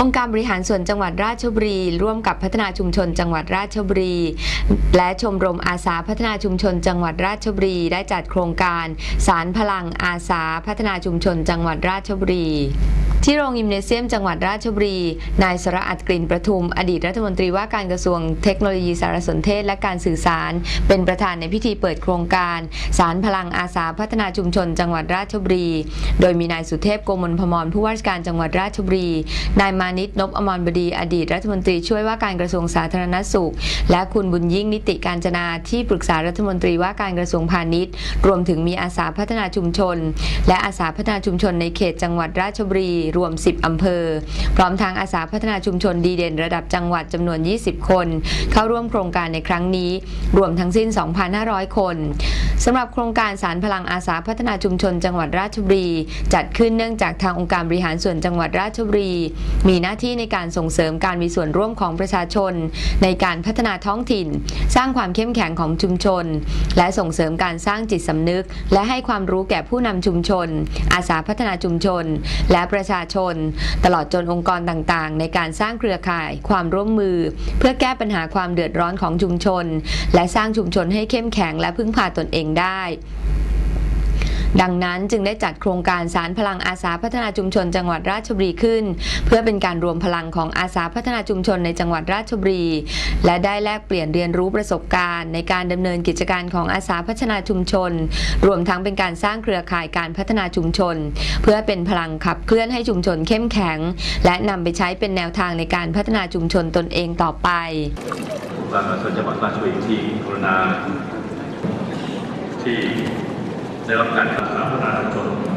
องค์การบริหารส่วนจังหวัดราชบุรี ร่วมกับพัฒนาชุมชนจังหวัดราชบุรี และชมรมอาสาพัฒนาชุมชนจังหวัดราชบุรี ได้จัดโครงการสารพลังอาสาพัฒนาชุมชนจังหวัดราชบุรี ที่โรงยิมเนเซียมจังหวัดราชบุรี นายสระอัดกลิ่นประทุม อดีตรัฐมนตรีว่าการกระทรวงเทคโนโลยีสารสนเทศและการสื่อสาร เป็นประธานในพิธีเปิดโครงการ สารพลังอาสาพัฒนาชุมชน จังหวัดราชบุรี โดยมีนายสุเทพโกมลพมรผู้ว่าราชการจังหวัดราชบุรี นายมานิตนพอมรบดี อดีตรัฐมนตรีช่วยว่าการกระทรวงสาธารณสุข และคุณบุญยิ่งนิติการจนาที่ปรึกษารัฐมนตรีว่าการกระทรวงพาณิชย์ รวมถึงมีอาสาพัฒนาชุมชน และอาสาพัฒนาชุมชนในเขตจังหวัดราชบุรีรวม 10 อำเภอ พร้อมทางอาสาพัฒนาชุมชนดีเด่นระดับจังหวัดจำนวน 20 คน เข้าร่วมโครงการในครั้งนี้ รวมทั้งสิ้น 2,500 คนสำหรับโครงการสารพลังอาสาพัฒนาชุมชนจังหวัดราชบุรี จัดขึ้นเนื่องจากทางองค์การบริหารส่วนจังหวัดราชบุรี มีหน้าที่ในการส่งเสริมการมีส่วนร่วมของประชาชน ในการพัฒนาท้องถิ่น สร้างความเข้มแข็งของชุมชน และส่งเสริมการสร้างจิตสำนึก และให้ความรู้แก่ผู้นำชุมชน อาสาพัฒนาชุมชน และประชาชน ตลอดจนองค์กรต่างๆ ในการสร้างเครือข่ายความร่วมมือ เพื่อแก้ปัญหาความเดือดร้อนของชุมชน และสร้างชุมชนให้เข้มแข็งและพึ่งพาตนเองได้ ดังนั้นจึงได้จัดโครงการสารพลังอาสาพัฒนาชุมชนจังหวัดราชบุรีขึ้น เพื่อเป็นการรวมพลังของอาสาพัฒนาชุมชนในจังหวัดราชบุรี และได้แลกเปลี่ยนเรียนรู้ประสบการณ์ ในการดำเนินกิจการของอาสาพัฒนาชุมชน รวมทั้งเป็นการสร้างเครือข่ายการพัฒนาชุมชน เพื่อเป็นพลังขับเคลื่อนให้ชุมชนเข้มแข็ง และนำไปใช้เป็นแนวทางในการพัฒนาชุมชนตนเองต่อไปการมาส่วนจังหวัดราชบุรีที่กรุณาที่ ได้รับการศึกษาพัฒนาชุมชน